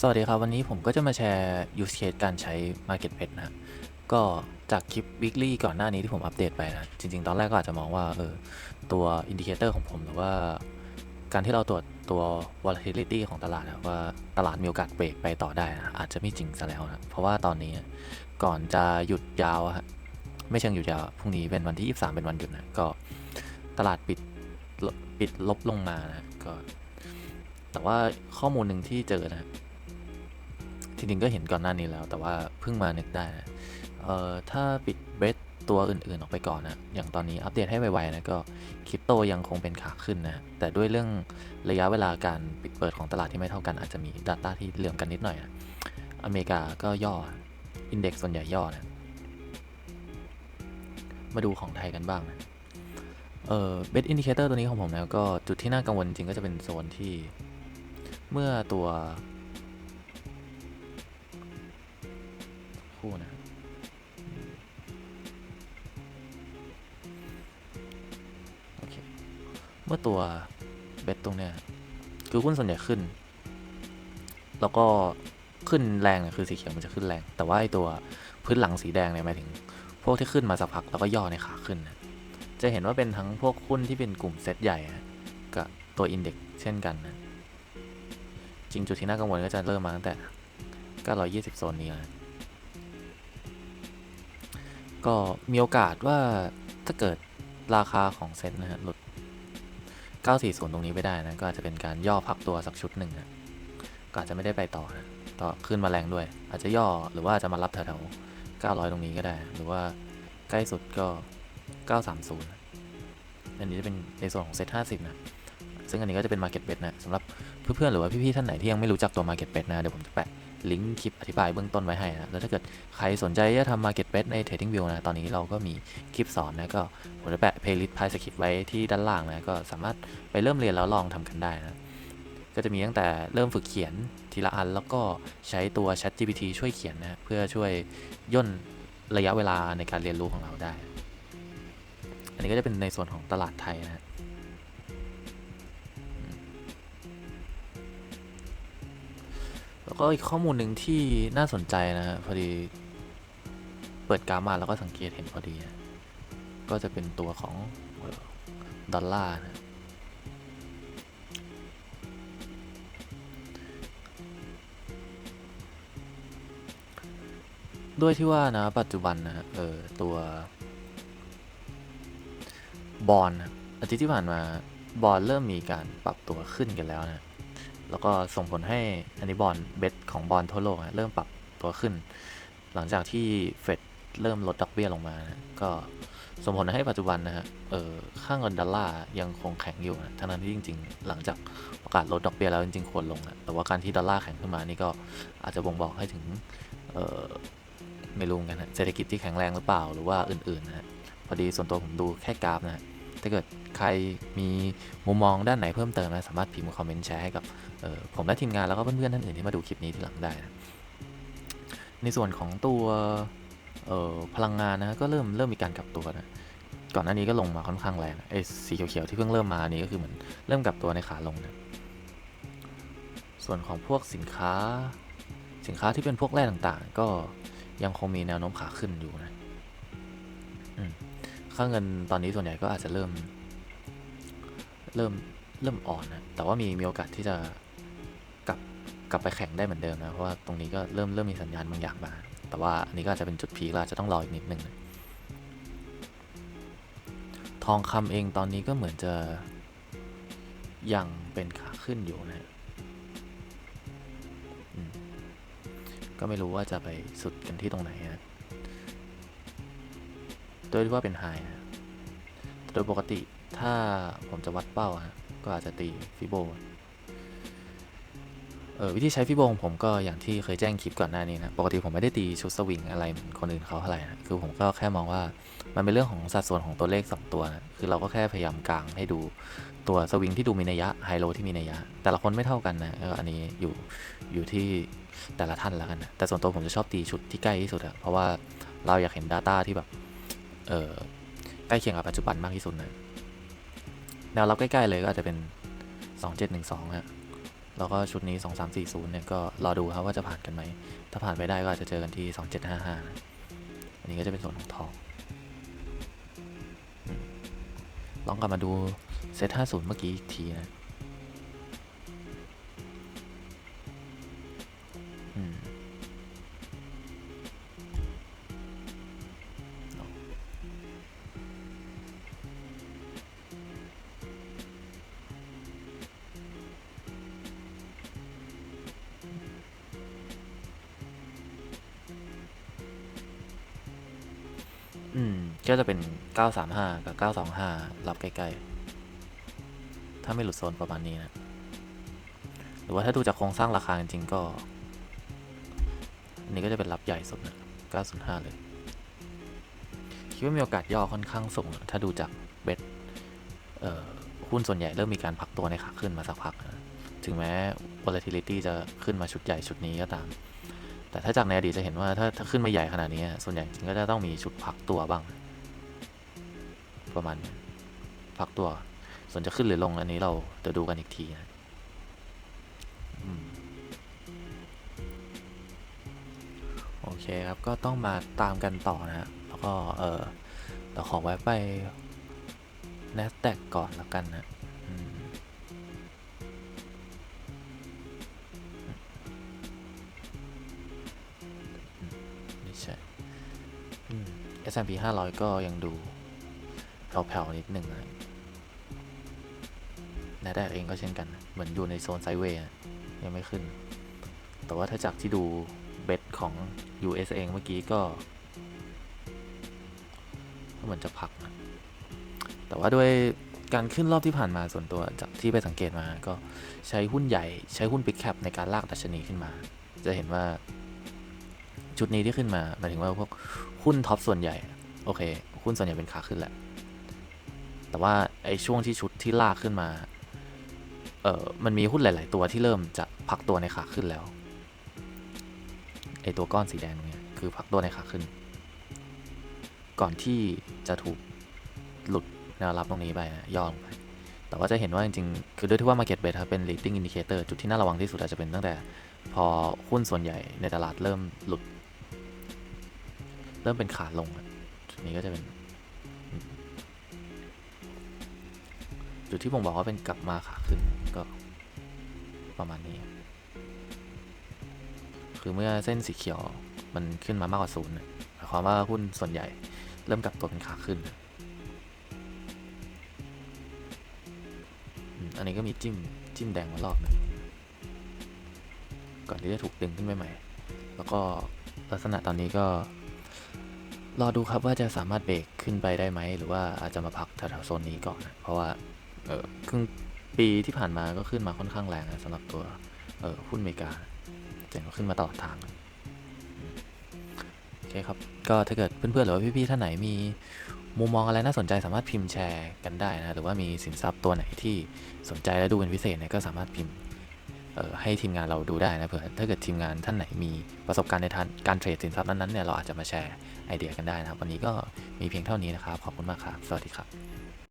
สวัสดีครับ วันนี้ผมก็จะมาแชร์ use case การใช้ Market Pet นะก็จากคลิป weekly ก่อนหน้านี้ที่ผมอัปเดตไปนะ จริง ๆ ตอนแรกก็อาจจะมองว่าเออตัวอินดิเคเตอร์ของผมหรือว่า การที่เราตรวจตัว volatility ของตลาดนะว่าตลาดมีโอกาสเบรกไปต่อได้นะอาจจะไม่จริงซะแล้วนะ เพราะว่าตอนนี้ก่อนจะหยุดยาวฮะไม่เชิงหยุดยาวพรุ่งนี้เป็นวันที่ 23 เป็นวันหยุดนะก็ตลาดปิดลปิดลบลงมานะก็แต่ว่าข้อมูลหนึ่งที่เจอนะ จริงๆก็เห็นก่อนหน้านี้แล้ว แต่ว่าเพิ่งมานึกได้นะเอ่อถ้าปิดเบสตัวอื่นๆออกไปก่อนนะ อย่างตอนนี้อัปเดตให้ไวๆนะก็คริปโตยังคงเป็นขาขึ้นนะ แต่ด้วยเรื่องระยะเวลาการปิดเปิดของตลาดที่ไม่เท่ากันอาจจะมี Data ที่เหลื่อมกันนิดหน่อยนะอเมริกาก็ย่ออินเด็กซ์ส่วนใหญ่ย่อนะมาดูของไทยกันบ้างนะเอ่อเบสอินดิเคเตอร์ตัวนี้ของผมนะก็จุดที่น่ากังวลจริงก็จะเป็นโซนที่ เมื่อตัว คู่นะโอเคเมื่อตัวเบสตรงเนี้ยคือหุ้นส่วนใหญ่ขึ้น แล้วก็ขึ้นแรงเนี่ยคือสีเขียวมันจะขึ้นแรง แต่ว่าไอตัวพื้นหลังสีแดงเนี่ยหมายถึง พวกที่ขึ้นมาสักพักแล้วก็ย่อในขาขึ้นนะจะเห็นว่าเป็นทั้งพวกหุ้นที่เป็นกลุ่มเซตใหญ่กับตัวอินเด็กเช่นกันนะจริงจุดที่น่ากังวลก็จะเริ่มมาตั้งแต่920โซนนี้นะ ก็มีโอกาสว่าถ้าเกิดราคาของเซ็ตนะฮะหลุด 940 ตรงนี้ไปได้นะ ก็อาจจะเป็นการย่อพักตัวสักชุดหนึ่งนะก็อาจจะไม่ได้ไปต่อนะต่อขึ้นมาแรงด้วย อาจจะย่อหรือว่าจะมารับแถวๆ900 ตรงนี้ก็ได้ หรือว่าใกล้สุดก็ 930 อันนี้จะเป็นในส่วนของเซ็ต50 นะ ซึ่งอันนี้ก็จะเป็น Market Bet นะสำหรับเพื่อนๆหรือว่าพี่ๆท่านไหนที่ยังไม่รู้จักตัว Market Bet นะเดี๋ยวผมจะแปะ ลิงก์คลิปอธิบายเบื้องต้นไว้ให้นะ แล้วถ้าเกิดใครสนใจจะทำ Market Bet ใน Trading View นะ ตอนนี้เราก็มีคลิปสอนนะ ก็ผมจะแปะ playlist พายสคริปไว้ที่ด้านล่างนะ ก็สามารถไปเริ่มเรียนแล้วลองทำกันได้นะ ก็จะมีตั้งแต่เริ่มฝึกเขียนทีละอัน แล้วก็ใช้ตัว Chat GPT ช่วยเขียนนะ เพื่อช่วยย่นระยะเวลาในการเรียนรู้ของเราได้ อันนี้ก็จะเป็นในส่วนของตลาดไทยนะ แล้วก็อีกข้อมูลหนึ่งที่น่าสนใจนะฮะพอดีเปิดกราฟมาแล้วก็สังเกตเห็นพอดีนะก็จะเป็นตัวของดอลลาร์นะด้วยที่ว่านะปัจจุบันนะเออตัวบอลอาทิตย์ที่ผ่านมาบอลเริ่มมีการปรับตัวขึ้นกันแล้วนะ แล้วก็ส่งผลให้อันนี้บอลเบสของบอลทั่วโลกอะเริ่มปรับตัวขึ้น หลังจากที่เฟดเริ่มลดดอกเบี้ยลงมานะก็ส่งผลให้ปัจจุบันนะฮะเออค่าเงินดอลลาร์ยังคงแข็งอยู่นะทั้งนั้นที่จริง ๆ หลังจากประกาศลดดอกเบี้ยแล้วจริงๆควรลงนะแต่ว่าการที่ดอลลาร์แข็งขึ้นมานี่ก็อาจจะบ่งบอกให้ถึงเออไม่รู้กันนะเศรษฐกิจที่แข็งแรงหรือเปล่าหรือว่าอื่นๆนะฮะพอดีส่วนตัวผมดูแค่กราฟนะฮะ ถ้าเกิดใครมีมุมมองด้านไหนเพิ่มเติมนะสามารถพิมพ์คอมเมนต์แชร์ให้กับออผมและทีมงานแล้วก็เพื่อนๆท่านอื่นที่มาดูคลิปนี้ทีหลังได้นะในส่วนของตัวออพลังงานนะก็เริ่มเริ่มมีการกลับตัวนะก่อนหน้านี้ก็ลงมาค่อนข้างแรงไอ้สีเขียวๆที่เพิ่งเริ่มมานี้ก็คือเหมือนเริ่มกลับตัวในขาลงนะส่วนของพวกสินค้าสินค้าที่เป็นพวกแร่ต่างๆ ก็ยังคงมีแนวโน้มขาขึ้นอยู่นะอืม ค่าเงินตอนนี้ส่วนใหญ่ก็อาจจะเริ่ม เริ่มเริ่มอ่อนนะแต่ว่ามีมีโอกาสที่จะกลับกลับไปแข่งได้เหมือนเดิมนะเพราะว่าตรงนี้ก็เริ่มเริ่มมีสัญญาณบางอย่างมา แต่ว่าอันนี้ก็อาจจะเป็นจุดพีคแล้วอาจะต้องรออีกนิดนึงนะทองคำเองตอนนี้ก็เหมือนจะยังเป็นขาขึ้นอยู่นะก็ไม่รู้ว่าจะไปสุดกันที่ตรงไหนนะ ยที่ว่าเป็นไฮนะโดยปกติถ้าผมจะวัดเป้าอะก็อาจจะตีฟิโบเออวิธีใช้ฟิโบของผมก็อย่างที่เคยแจ้งคลิปก่อนหน้านี้นะ ปกติผมไม่ได้ตีชุดสวิงอะไรเหมือนคนอื่นเขาเท่าไหร่นะ คือผมก็แค่มองว่ามันเป็นเรื่องของสัดส่วนของตัวเลข 2 ตัวนะ คือเราก็แค่พยายามกางให้ดูตัวสวิงที่ดูมีนัยยะไฮโลที่มีนัยยะ แต่ละคนไม่เท่ากันนะก็อันนี้อยู่อยู่ที่แต่ละท่านแล้วกันนะแต่ส่วนตัวผมจะชอบตีชุดที่ใกล้ที่สุดอะเพราะว่าเราอยากเห็น Data ที่แบบ ใกล้เคียงกับปัจจุบันมากที่สุดนะแนวรับใกล้ ๆ เลยก็อาจจะเป็น 2712ฮะแล้วก็ชุดนี้ 2340 เนี่ย ก็รอดูครับว่าจะผ่านกันไหม ถ้าผ่านไปได้ก็อาจจะเจอกันที่ 2755นะอันนี้ก็จะเป็นส่วนของทองลองกลับมาดูเซต50 เมื่อกี้อีกทีนะ ก็จะเป็น 935 กับ 925 รับใกล้ๆ ถ้าไม่หลุดโซนประมาณนี้นะ หรือว่าถ้าดูจากโครงสร้างราคาจริงๆก็ อันนี้ก็จะเป็นรับใหญ่สุดนะ 905 เลย คิดว่ามีโอกาสย่อค่อนข้างสูง ถ้าดูจากเบ็ดหุ้นส่วนใหญ่เริ่มมีการพักตัวในขาขึ้นมาสักพักนะ ถึงแม้ volatility จะขึ้นมาชุดใหญ่ชุดนี้ก็ตามแต่ถ้าจากในอดีตจะเห็นว่าถ้าถ้าขึ้นมาใหญ่ขนาดนี้ ส่วนใหญ่จริงก็จะต้องมีชุดพักตัวบ้าง ประมาณพักตัว ส่วนจะขึ้นหรือลงอันนี้เราจะดูกันอีกทีนะอโอเคครับก็ต้องมาตามกันต่อนะแล้วก็เออเราขอแวะไป NASDAQ ก่อนแล้วกันนะอืมไม่ใช่อืม S&P 500 ก็ยังดู แผ่วๆนิดหนึ่งนะนาแดกเองก็เช่นกัน เหมือนอยู่ในโซนไซเวย์ยังไม่ขึ้น แต่ว่าถ้าจากที่ดูเบทของ US เองเมื่อกี้ก็เหมือนจะพักนะแต่ว่าด้วยการขึ้นรอบที่ผ่านมาส่วนตัวจากที่ไปสังเกตมาก็ใช้หุ้นใหญ่ใช้หุ้น Big Cap ในการลากดัชนีขึ้นมา จะเห็นว่าชุดนี้ที่ขึ้นมาหมายถึงว่าพวกหุ้นท็อปส่วนใหญ่ โอเค หุ้นส่วนใหญ่เป็นขาขึ้นแหละ แต่ว่าไอ้ช่วงที่ชุดที่ลากขึ้นมา เออมันมีหุ้นหลาย ๆ ตัวที่เริ่มจะพักตัวในขาขึ้นแล้ว ไอ้ตัวก้อนสีแดงเนี่ยคือพักตัวในขาขึ้น ก่อนที่จะถูกหลุดแนวรับตรงนี้ไปนะย่อลงไป แต่ว่าจะเห็นว่าจริง ๆ คือด้วยที่ว่า market beta เป็น leading indicator จุดที่น่าระวังที่สุดอาจจะเป็นตั้งแต่ พอหุ้นส่วนใหญ่ในตลาดเริ่มหลุด เริ่มเป็นขาลง นี้ก็จะเป็น จุดที่ผมบอกว่าเป็นกลับมาขาขึ้นก็ประมาณนี้ คือเมื่อเส้นสีเขียวมันขึ้นมามากกว่าศูนย์หมายความว่าหุ้นส่วนใหญ่เริ่มกลับตัวเป็นขาขึ้น อันนี้ก็มีจิ้มจิ้มแดงมารอบหนึงก่อนที่จะถูกดึงขึ้นไปใหม่ แล้วก็ลักษณะตอนนี้ก็รอดูครับว่าจะสามารถเบรกขึ้นไปได้ไหม หรือว่าอาจจะมาพักแถวๆโซนนี้ก่อนนะเพราะว่า เออครึ่งปีที่ผ่านมาก็ขึ้นมาค่อนข้างแรงนะสำหรับตัวเออหุ้นอเมริกาเจ๋งขึ้นมาตลอดทางโอเคครับ ก็ถ้าเกิดเพื่อนๆหรือว่าพี่ๆท่านไหนมีมุมมองอะไรน่าสนใจสามารถพิมพ์แชร์กันได้นะ หรือว่ามีสินทรัพย์ตัวไหนที่สนใจและดูเป็นพิเศษเนี่ยก็สามารถพิมพ์ให้ทีมงานเราดูได้นะเผื่อถ้าเกิดทีมงานท่านไหนมีประสบการณ์ในทางการเทรดสินทรัพย์นั้นๆเนี่ยเราอาจจะมาแชร์ไอเดียกันได้นะครับ วันนี้ก็มีเพียงเท่านี้นะครับ ขอบคุณมากครับ สวัสดีครับ